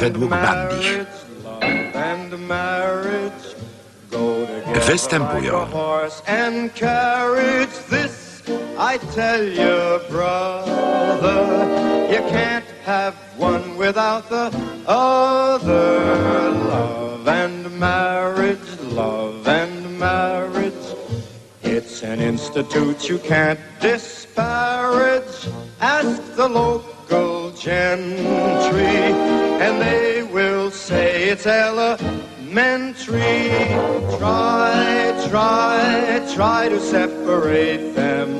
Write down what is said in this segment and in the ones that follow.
Według Bandich. Występują. I tell you, brother, you can't have one without the other. Love and marriage, love and marriage. It's an institute you can't disparage. Ask the local gentry, and they will say it's elementary. Try, try, try to separate them.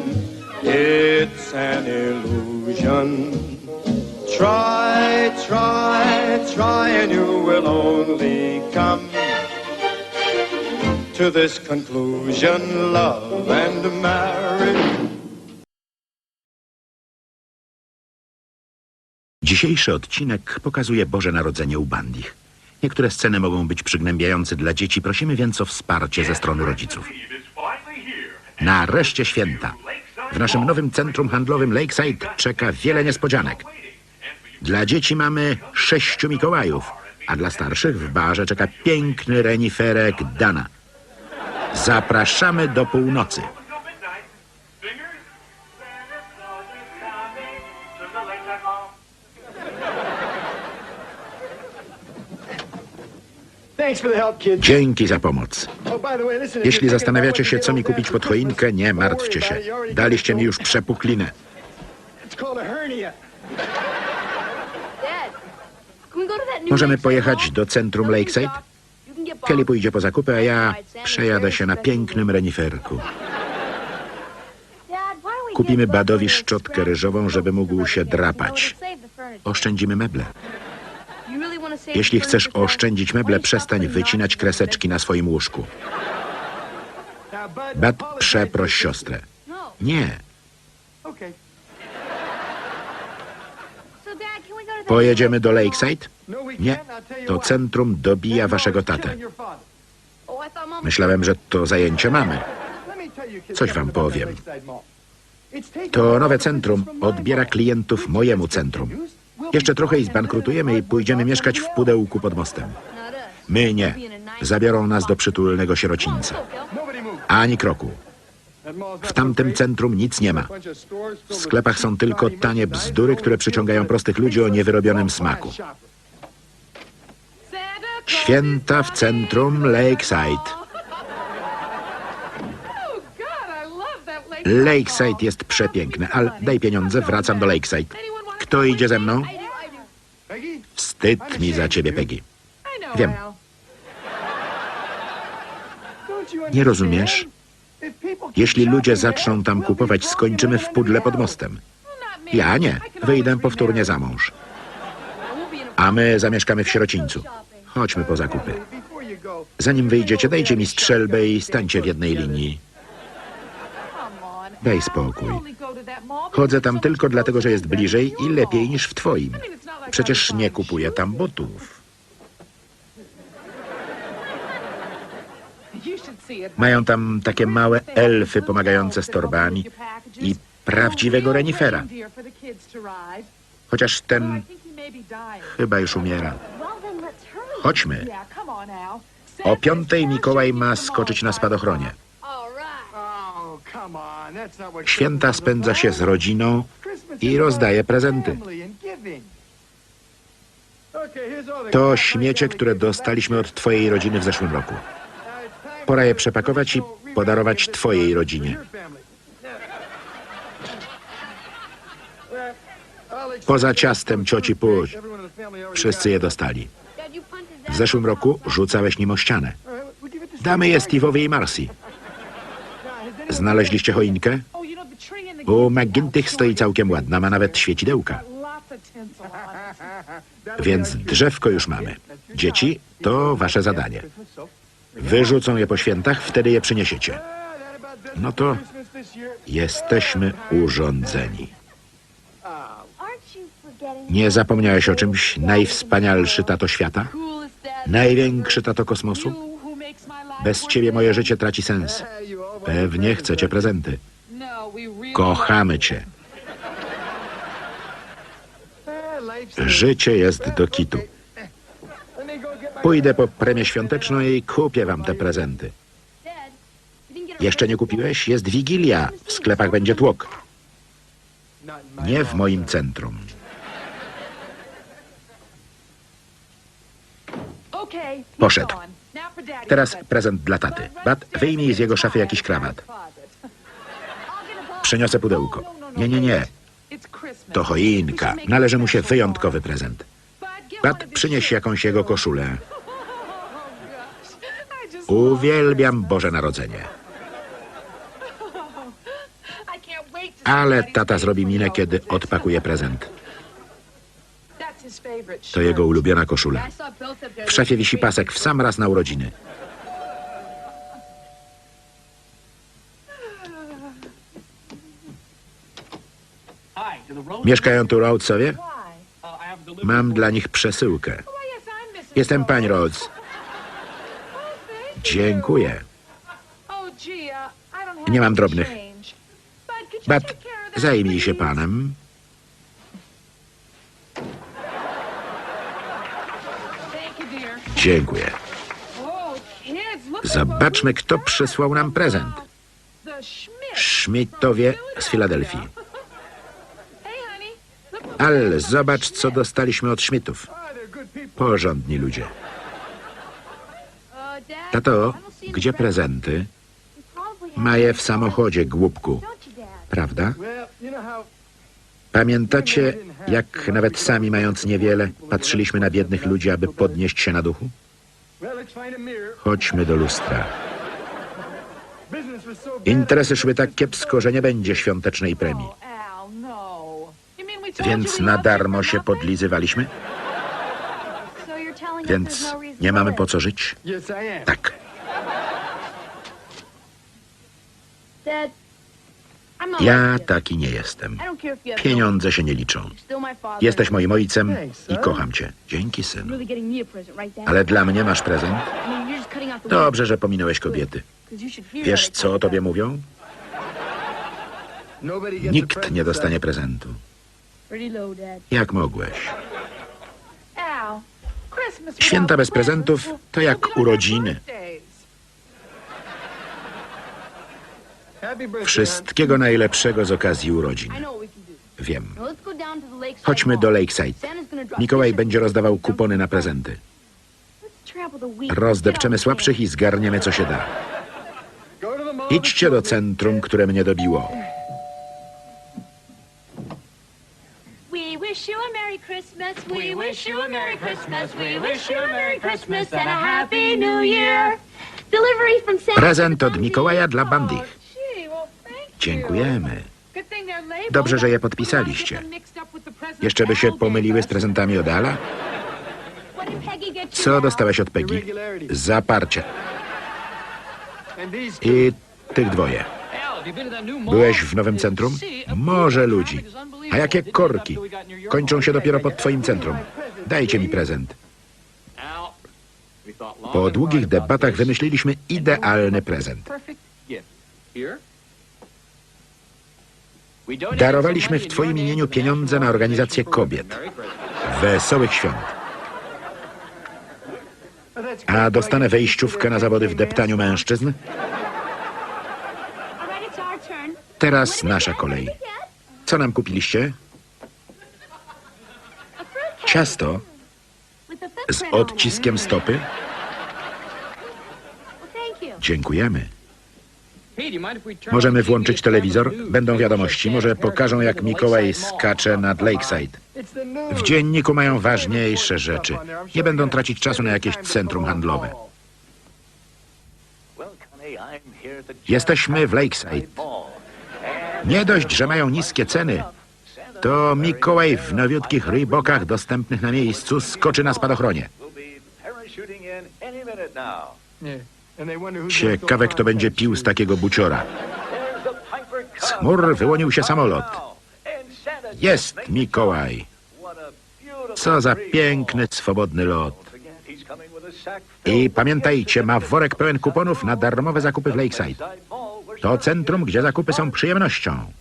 It's an illusion. Try, try, try, and you will only come to this conclusion love and marriage. Dzisiejszy odcinek pokazuje Boże Narodzenie u Bandich. Niektóre sceny mogą być przygnębiające dla dzieci, prosimy więc o wsparcie ze strony rodziców. Nareszcie święta. W naszym nowym centrum handlowym Lakeside czeka wiele niespodzianek. Dla dzieci mamy sześciu Mikołajów, a dla starszych w barze czeka piękny reniferek Dana. Zapraszamy do północy. Dzięki za pomoc. Oh, by the way, listen, if Jeśli zastanawiacie się, co mi kupić pod choinkę, nie martwcie się. Daliście mi już przepuklinę. It's called a hernia. Dad, can we go to that new Możemy pojechać do centrum Lakeside? Kelly pójdzie po zakupy, a ja przejadę się na pięknym reniferku. Kupimy Badowi szczotkę ryżową, żeby mógł się drapać. Oszczędzimy meble. Jeśli chcesz oszczędzić meble, przestań wycinać kreseczki na swoim łóżku. Apologize przeproś siostrę. Nie. Pojedziemy do Lakeside Nie. To centrum dobija waszego tatę. Myślałem, że to zajęcie mamy. Coś wam powiem. To nowe centrum odbiera klientów mojemu centrum. Jeszcze trochę i zbankrutujemy i pójdziemy mieszkać w pudełku pod mostem. My nie. Zabiorą nas do przytulnego sierocińca. Ani kroku. W tamtym centrum nic nie ma. W sklepach są tylko tanie bzdury, które przyciągają prostych ludzi o niewyrobionym smaku. Święta w centrum Lakeside. Lakeside jest przepiękne, ale daj pieniądze, wracam do Lakeside. Kto idzie ze mną? Wstyd mi za ciebie, Peggy. Wiem. Nie rozumiesz? Jeśli ludzie zaczną tam kupować, skończymy w pudle pod mostem. Ja nie. Wyjdę powtórnie za mąż. A my zamieszkamy w sierocińcu. Chodźmy po zakupy. Zanim wyjdziecie, dajcie mi strzelbę i stańcie w jednej linii. Daj spokój. Chodzę tam tylko dlatego, że jest bliżej i lepiej niż w twoim. Przecież nie kupuję tam butów. Mają tam takie małe elfy pomagające z torbami i prawdziwego renifera. Chociaż ten chyba już umiera. Chodźmy. O piątej Mikołaj ma skoczyć na spadochronie. Święta spędza się z rodziną i rozdaje prezenty. To śmiecie, które dostaliśmy od twojej rodziny w zeszłym roku. Pora je przepakować i podarować twojej rodzinie. Poza ciastem cioci already Wszyscy je dostali. W zeszłym roku rzucałeś nim o ścianę. Damy je Steve. Steve'owi i Marcy. Znaleźliście choinkę? U McGintych stoi całkiem ładna, ma nawet świecidełka. Więc drzewko już mamy. Dzieci, to wasze zadanie. Wyrzucą je po świętach, wtedy je przyniesiecie. No to jesteśmy urządzeni. Nie zapomniałeś o czymś? Najwspanialszy tato świata? Największy tato kosmosu? Bez ciebie moje życie traci sens. Pewnie chcecie prezenty. Kochamy cię. Życie jest do kitu. Pójdę po premię świąteczną i kupię wam te prezenty. Jeszcze nie kupiłeś? Jest Wigilia. W sklepach będzie tłok. Nie w moim centrum. Poszedł. Teraz prezent dla taty. Bat, wyjmij z jego szafy jakiś krawat. Przyniosę pudełko. Nie, nie, nie. To choinka. Należy mu się wyjątkowy prezent. Bat, przynieś jakąś jego koszulę. Uwielbiam Boże Narodzenie. Ale tata zrobi minę, kiedy odpakuje prezent. To jego ulubiona koszula. W szafie wisi pasek w sam raz na urodziny. Mieszkają tu Rhodesowie? Mam dla nich przesyłkę. Jestem pań Rhodes. Dziękuję. Nie mam drobnych. Bat, zajmij się panem. Dziękuję. Zobaczmy, kto przysłał nam prezent. Schmidtowie z Filadelfii. Ale zobacz, co dostaliśmy od Schmidtów. Porządni ludzie. Tato, gdzie prezenty? Ma je w samochodzie, głupku. Prawda? Pamiętacie, jak nawet sami mając niewiele, patrzyliśmy na biednych ludzi, aby podnieść się na duchu? Chodźmy do lustra. Interesy szły tak kiepsko, że nie będzie świątecznej premii. Więc na darmo się podlizywaliśmy? Więc nie mamy po co żyć? Tak. Ja taki nie jestem. Pieniądze się nie liczą. Jesteś moim ojcem i kocham cię. Dzięki, synu. Ale dla mnie masz prezent? Dobrze, że pominąłeś kobiety. Wiesz, co o tobie mówią? Nikt nie dostanie prezentu. Jak mogłeś? Święta bez prezentów to jak urodziny. Wszystkiego najlepszego z okazji urodzin. Wiem. Chodźmy do Lakeside. Mikołaj będzie rozdawał kupony na prezenty. Rozdepczemy słabszych i zgarniemy co się da. Idźcie do centrum, które mnie dobiło. We wish you a Merry Christmas. We wish you a Merry Christmas. We wish you a Merry Christmas and a Happy New Year. Delivery from Santa. Prezent od Mikołaja dla Bandich. Dziękujemy. Dobrze, że je podpisaliście. Jeszcze by się pomyliły z prezentami od Ala? Co now? dostałeś od Peggy? Zaparcie. I tych dwoje. Byłeś w nowym centrum? Morze ludzi. A jakie korki. Kończą się dopiero pod twoim centrum. Dajcie mi prezent. Po długich debatach wymyśliliśmy idealny prezent. Darowaliśmy w twoim imieniu pieniądze na organizację kobiet. Wesołych świąt. A dostanę wejściówkę na zawody w deptaniu mężczyzn? Teraz nasza kolej. Co nam kupiliście? Ciasto z odciskiem stopy? Dziękujemy. Możemy włączyć telewizor? Będą wiadomości. Może pokażą, jak Mikołaj skacze nad Lakeside. W dzienniku mają ważniejsze rzeczy. Nie będą tracić czasu na jakieś centrum handlowe. Jesteśmy w Lakeside. Nie dość, że mają niskie ceny, to Mikołaj w nowiutkich Reebokach dostępnych na miejscu skoczy na spadochronie. Yeah. Ciekawe, kto będzie pił z takiego buciora. Z chmur wyłonił się samolot. Jest Mikołaj. Co za piękny, swobodny lot. I pamiętajcie, ma worek pełen kuponów na darmowe zakupy w Lakeside. To centrum, gdzie zakupy są przyjemnością.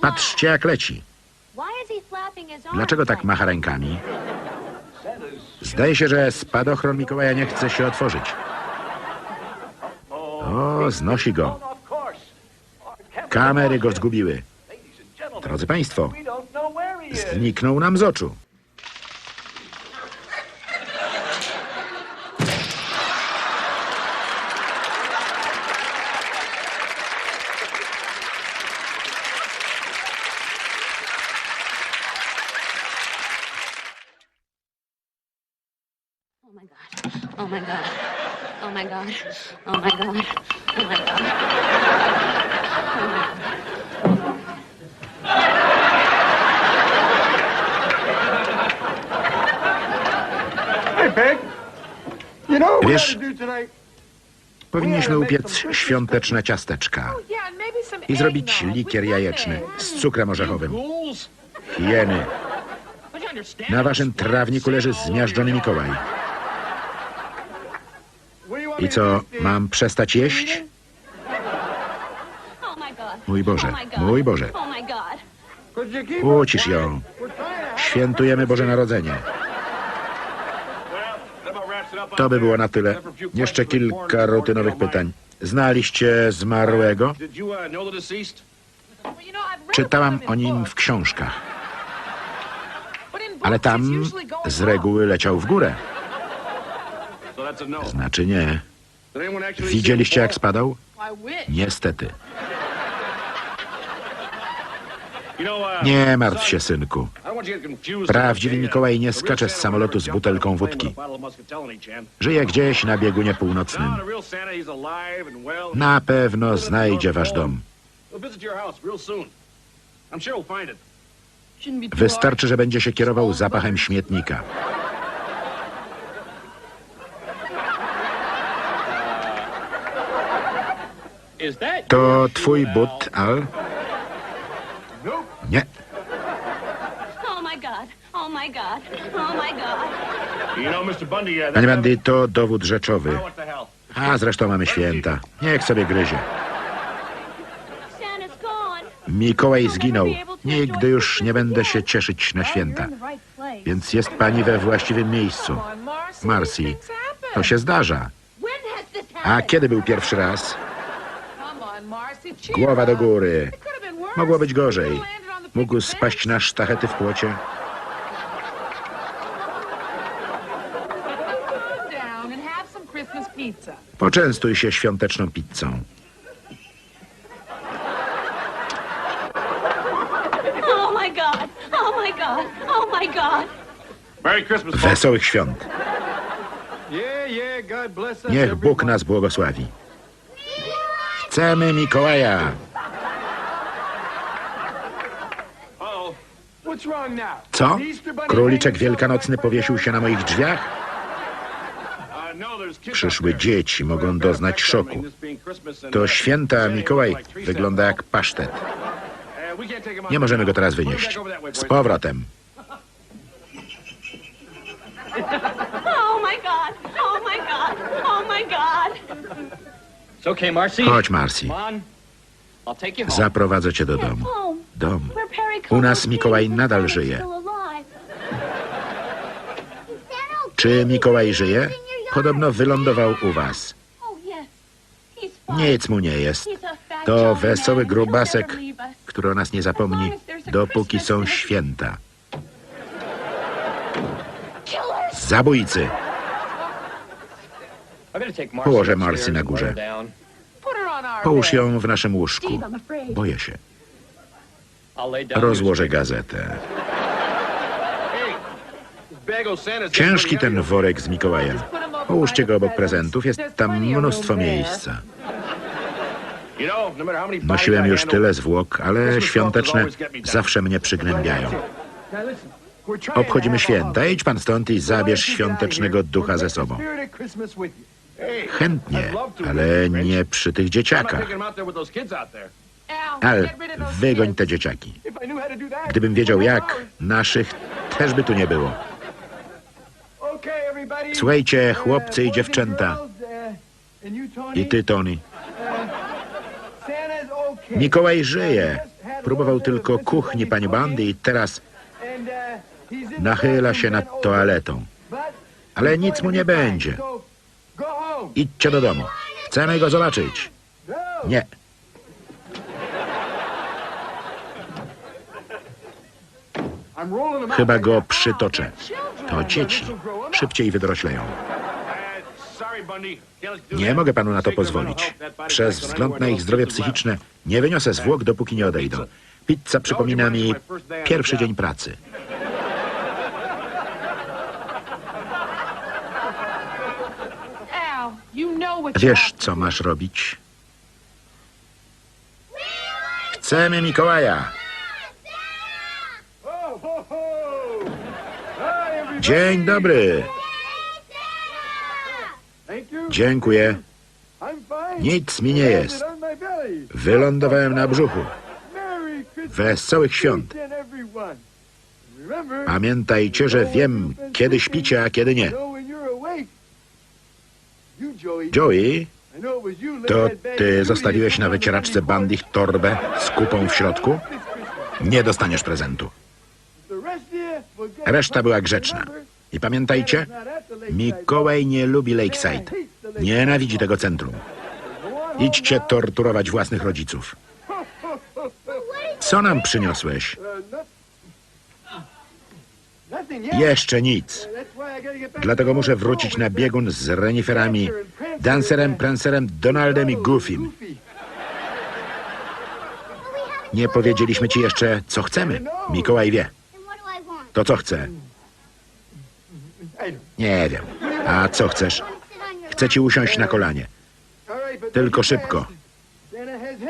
Patrzcie, jak leci. Dlaczego tak macha rękami? Zdaje się, że spadochron Mikołaja nie chce się otworzyć. O, znosi go. Kamery go zgubiły. Drodzy Państwo, zniknął nam z oczu. Oh my god. Oh my god. Oh my god. Oh my god. Oh my god. Hey, Peg. You know what we Wiesz- do tonight? Powinniśmy upiec świąteczne ciasteczka some i zrobić eggnog likier with jajeczny z cukrem orzechowym. Hieny. Na waszym trawniku leży zmiażdżony Mikołaj. What do you want me I co, mam przestać jeść? Mój Boże, mój Boże. Ucisz ją. Świętujemy Boże Narodzenie. To by było na tyle. Jeszcze kilka rutynowych pytań. Znaliście zmarłego? Czytałam o nim w książkach, ale tam z reguły leciał w górę. Znaczy nie. Widzieliście jak spadał? Niestety. Nie martw się, synku. Prawdziwy Mikołaj nie skacze z samolotu z butelką wódki. Żyje gdzieś na biegunie No, północnym. Na pewno znajdzie wasz dom. Wystarczy, że będzie się kierował zapachem śmietnika. To twój but, Al? Nie. Oh my god. Oh my god. Oh my god. You know, Mr. Bundy, Panie Bandy, to dowód rzeczowy. A zresztą mamy święta. Niech sobie gryzie. Mikołaj zginął. Nigdy już nie będę się cieszyć na święta. Więc jest pani we właściwym miejscu. Marcy. To się zdarza. A kiedy był pierwszy raz? Głowa do góry. Mogło być gorzej. Mógł spaść na sztachety w płocie. Poczęstuj się świąteczną pizzą. Oh my god. Oh my god. Oh my god. Merry Christmas, folks. Wesołych świąt. Yeah, yeah, God bless us, Niech Bóg nas błogosławi. Chcemy Mikołaja. Co? Króliczek wielkanocny powiesił się na moich drzwiach? There. dzieci mogą doznać szoku. To święta Mikołaj wygląda jak pasztet. Nie możemy go teraz wynieść. Z powrotem. Oh my god. Oh my god. Oh my god. It's okay, Marcy. Chodź, Marcy. Come on. I'll take you home. Zaprowadzę cię do domu. Dom. U nas Mikołaj nadal żyje. Czy Mikołaj żyje? Podobno wylądował u was. Oh. Nic mu nie jest. He's a fat To wesoły grubasek, który o nas nie zapomni, dopóki są święta. Zabójcy. I better take Marcy Położę Marcy na górze. Połóż ją w naszym łóżku. Boję się. Rozłożę gazetę. Ciężki ten worek z Mikołajem. Połóżcie go obok prezentów, jest tam mnóstwo miejsca. No Nosiłem już tyle zwłok, ale świąteczne zawsze mnie przygnębiają. Obchodzimy święta. Idź pan stąd i zabierz świątecznego ducha ze sobą. Chętnie, ale nie przy tych dzieciakach. Al, wygoń te dzieciaki. Gdybym wiedział jak, naszych też by tu nie było. Słuchajcie, chłopcy i dziewczęta. I ty, Tony. Mikołaj żyje. Próbował tylko kuchni pani Bandy i teraz nachyla się nad toaletą. Ale nic mu nie będzie. Idźcie do domu. Chcemy go zobaczyć. Nie. Chyba go przytoczę. To dzieci. Szybciej do Nie mogę panu na to pozwolić. Przez wzgląd na ich zdrowie psychiczne nie wyniosę zwłok, dopóki nie odejdą. Pizza przypomina mi pierwszy dzień pracy. Al, you know what Wiesz, co masz robić? Chcemy Mikołaja. Dzień dobry. Dziękuję. Nic mi nie jest. Wylądowałem na brzuchu. Wesołych świąt. Pamiętajcie, że wiem, kiedy śpicie, a kiedy nie. know when you're awake. You, Joey, to ty zostawiłeś na wycieraczce bandich torbę z kupą w środku? Nie dostaniesz prezentu. Reszta była grzeczna. I pamiętajcie. Mikołaj nie lubi Lakeside. Nienawidzi tego centrum. Idźcie torturować własnych rodziców. Co nam przyniosłeś? Jeszcze nic. Dlatego muszę wrócić na biegun z reniferami, Dancerem, Prancerem, Donaldem i Goofym. Goofy. Nie powiedzieliśmy ci jeszcze, co chcemy. Mikołaj wie. To co know. Nie wiem. A co chcesz? Chcę ci usiąść na kolanie. Tylko szybko.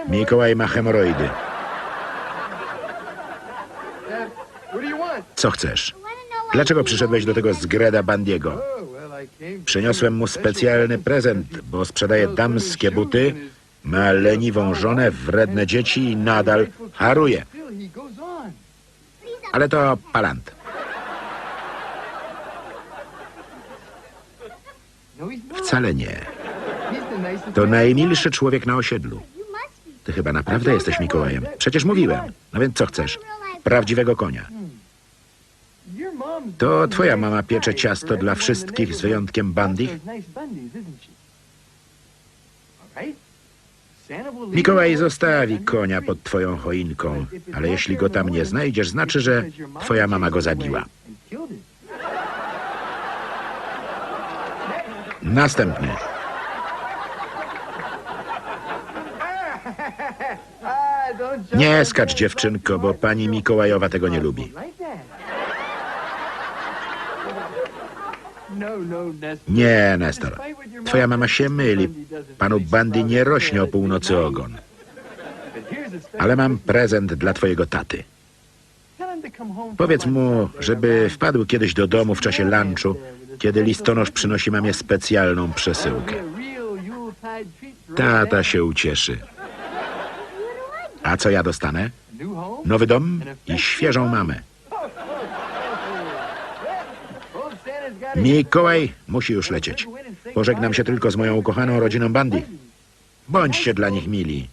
Mikołaj ma hemoroidy. Co chcesz? Dlaczego przyszedłeś do tego zgreda Bandiego? Przyniosłem mu specjalny prezent, bo sprzedaje damskie buty, ma leniwą żonę, wredne dzieci i nadal haruje. Ale to palant. Wcale nie. To najmilszy człowiek na osiedlu. Ty chyba naprawdę jesteś Mikołajem. Przecież mówiłem. No więc co chcesz? Prawdziwego konia. To twoja mama piecze ciasto dla wszystkich z wyjątkiem Bandich? Mikołaj zostawi konia pod twoją choinką, ale jeśli go tam nie znajdziesz, znaczy, że twoja mama go zabiła. Następny. Nie skacz, dziewczynko, bo pani Mikołajowa tego nie lubi. Like that. No, no, Nestor. Nie, Nestor. Twoja mama się myli. Panu Bandy nie rośnie o północy ogon. Ale mam prezent dla twojego taty. Powiedz mu, żeby wpadł kiedyś do domu w czasie lunchu, kiedy listonosz przynosi mamie specjalną przesyłkę. Tata się ucieszy. A co ja dostanę? Nowy dom i świeżą mamę. Mikołaj musi już lecieć. Pożegnam się tylko z moją ukochaną rodziną Bandy. Bądźcie dla nich mili,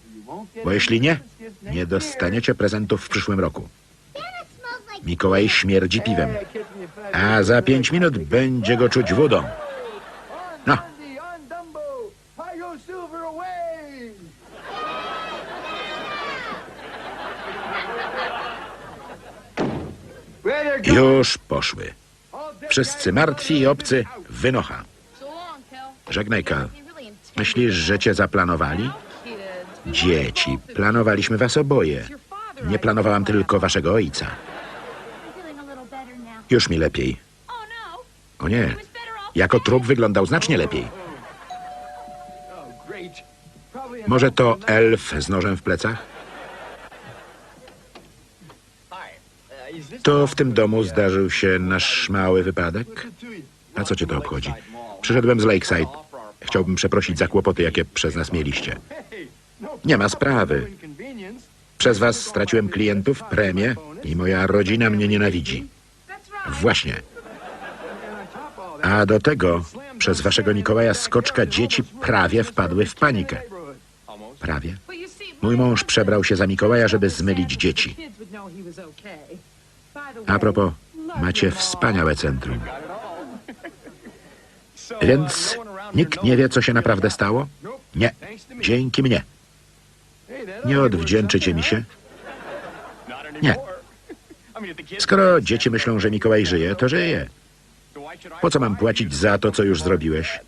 bo jeśli nie, nie dostaniecie prezentów w przyszłym roku. Mikołaj śmierdzi piwem, a za pięć minut będzie go czuć wodą. No, już poszły. Wszyscy martwi i obcy wynocha. Żegnaj, Kal. Myślisz, że cię zaplanowali? Dzieci, planowaliśmy was oboje. Nie planowałam tylko waszego ojca. Już mi lepiej. O nie, jako trup wyglądał znacznie lepiej. Może to elf z nożem w plecach? To w tym domu zdarzył się nasz mały wypadek? A co cię to obchodzi? Przyszedłem z Lakeside. Chciałbym przeprosić za kłopoty, jakie przez nas mieliście. Nie ma sprawy. Przez was straciłem klientów, premię i moja rodzina mnie nienawidzi. Właśnie. A do tego przez waszego Mikołaja Skoczka dzieci prawie wpadły w panikę. Prawie? Mój mąż przebrał się za Mikołaja, żeby zmylić dzieci. A propos, macie wspaniałe centrum. Więc nikt nie wie, co się naprawdę stało? Nie, dzięki mnie. Nie odwdzięczycie mi się? Nie. Skoro dzieci myślą, że Mikołaj żyje, to żyje. Po co mam płacić za to, co już zrobiłeś?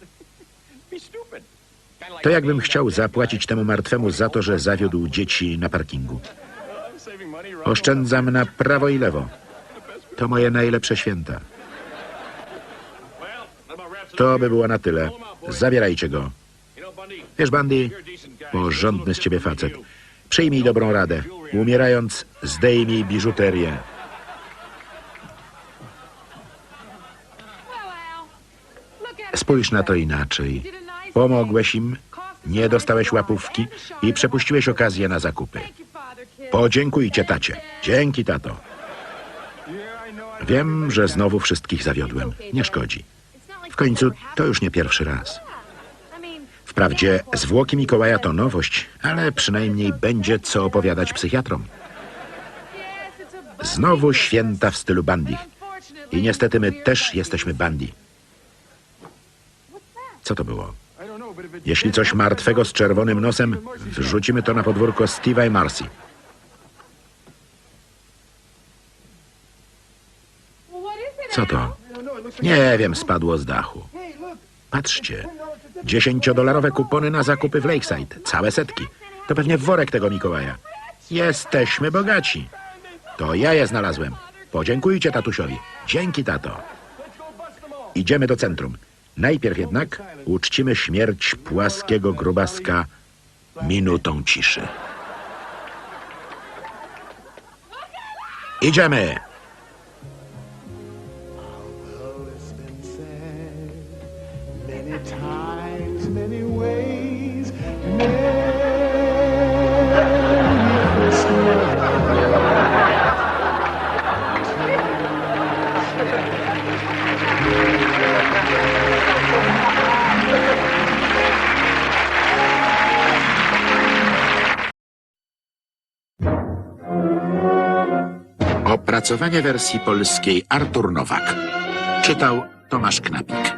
To jakbym chciał zapłacić temu martwemu za to, że zawiódł dzieci na parkingu. Oszczędzam na prawo i lewo. To moje najlepsze święta. To by było na tyle. Zabierajcie go. Wiesz, Bandy, porządny z ciebie facet. Przyjmij dobrą radę. Umierając, zdejmij biżuterię. Spójrz na to inaczej. Pomogłeś im, nie dostałeś łapówki i przepuściłeś okazję na zakupy. Podziękujcie tacie. Dzięki, tato. Wiem, że znowu wszystkich zawiodłem. Nie szkodzi. W końcu to już nie pierwszy raz. Wprawdzie zwłoki Mikołaja to nowość, ale przynajmniej będzie co opowiadać psychiatrom. Znowu święta w stylu. Unfortunately, I niestety my też jesteśmy Bandy. Co to było? Jeśli coś martwego z czerwonym nosem, wrzucimy to na podwórko Steve'a i Marcy. Co to? Nie wiem, spadło z dachu. Patrzcie, dziesięciodolarowe kupony na zakupy w Lakeside. Całe setki. To pewnie worek tego Mikołaja. Jesteśmy bogaci. To ja je znalazłem. Podziękujcie tatusiowi. Dzięki, tato. Idziemy do centrum. Najpierw jednak uczcimy śmierć płaskiego grubaska minutą ciszy. Idziemy! Opracowanie wersji polskiej Artur Nowak. Czytał Tomasz Knapik.